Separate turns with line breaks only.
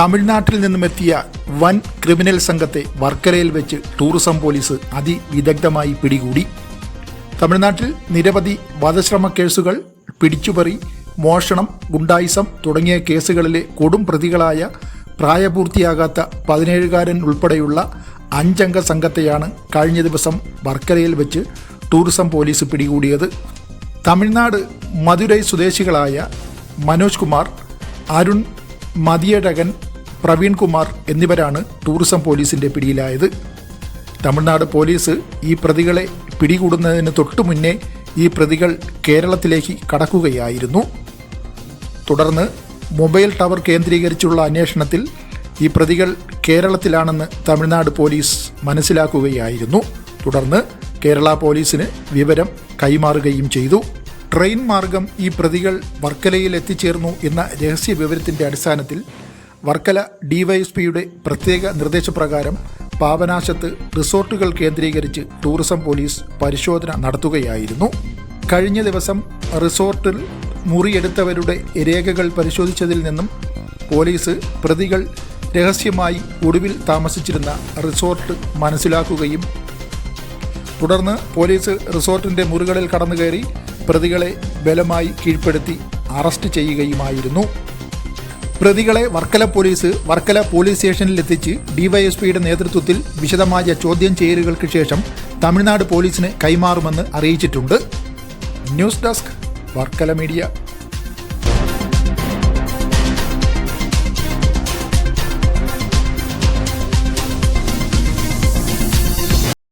തമിഴ്നാട്ടിൽ നിന്നുമെത്തിയ വൻ ക്രിമിനൽ സംഘത്തെ വർക്കലയിൽ വെച്ച് ടൂറിസം പോലീസ് അതിവിദഗ്ധമായി പിടികൂടി. തമിഴ്നാട്ടിൽ നിരവധി വധശ്രമ കേസുകൾ പിടിച്ചുപറി മോഷണം ഗുണ്ടായിസം തുടങ്ങിയ കേസുകളിലെ കൊടും പ്രതികളായ പ്രായപൂർത്തിയാകാത്ത പതിനേഴുകാരൻ ഉൾപ്പെടെയുള്ള അഞ്ചംഗ സംഘത്തെയാണ് കഴിഞ്ഞ ദിവസം വർക്കലയിൽ വെച്ച് ടൂറിസം പോലീസ് പിടികൂടിയത്. തമിഴ്നാട് മധുരൈ സ്വദേശികളായ മനോജ് കുമാർ അരുൺ മതിയഴകൻ പ്രവീൺ കുമാർ എന്നിവരാണ് ടൂറിസം പോലീസിന്റെ പിടിയിലായത്. തമിഴ്നാട് പോലീസ് ഈ പ്രതികളെ പിടികൂടുന്നതിന് തൊട്ടു മുന്നേ ഈ പ്രതികൾ കേരളത്തിലേക്ക് കടക്കുകയായിരുന്നു. തുടർന്ന് മൊബൈൽ ടവർ കേന്ദ്രീകരിച്ചുള്ള അന്വേഷണത്തിൽ ഈ പ്രതികൾ കേരളത്തിലാണെന്ന് തമിഴ്നാട് പോലീസ് മനസ്സിലാക്കുകയായിരുന്നു. തുടർന്ന് കേരള പോലീസിന് വിവരം കൈമാറുകയും ചെയ്തു. ട്രെയിൻ മാർഗം ഈ പ്രതികൾ വർക്കലയിൽ എത്തിച്ചേർന്നു എന്ന രഹസ്യ വിവരത്തിന്റെ അടിസ്ഥാനത്തിൽ വർക്കല ഡിവൈഎസ്പിയുടെ പ്രത്യേക നിർദ്ദേശപ്രകാരം പാവനാശത്ത് റിസോർട്ടുകൾ കേന്ദ്രീകരിച്ച് ടൂറിസം പോലീസ് പരിശോധന നടത്തുകയായിരുന്നു. കഴിഞ്ഞ ദിവസം റിസോർട്ടിൽ മുറിയെടുത്തവരുടെ രേഖകൾ പരിശോധിച്ചതിൽ നിന്നും പോലീസ് പ്രതികൾ രഹസ്യമായി ഒടുവിൽ താമസിച്ചിരുന്ന റിസോർട്ട് മനസ്സിലാക്കുകയും തുടർന്ന് പോലീസ് റിസോർട്ടിന്റെ മുറികളിൽ കടന്നു കയറി പ്രതികളെ ബലമായി കീഴ്പ്പെടുത്തി അറസ്റ്റ് ചെയ്യുകയുമായിരുന്നു. പ്രതികളെ വർക്കല പോലീസ് വർക്കല പോലീസ് സ്റ്റേഷനിൽ എത്തിച്ച് ഡിവൈഎസ്പിയുടെ നേതൃത്വത്തിൽ വിശദമായ ചോദ്യം ചെയ്യലുകൾക്ക് ശേഷം തമിഴ്നാട് പോലീസിന് കൈമാറുമെന്ന് അറിയിച്ചിട്ടുണ്ട്. News desk Varkala media.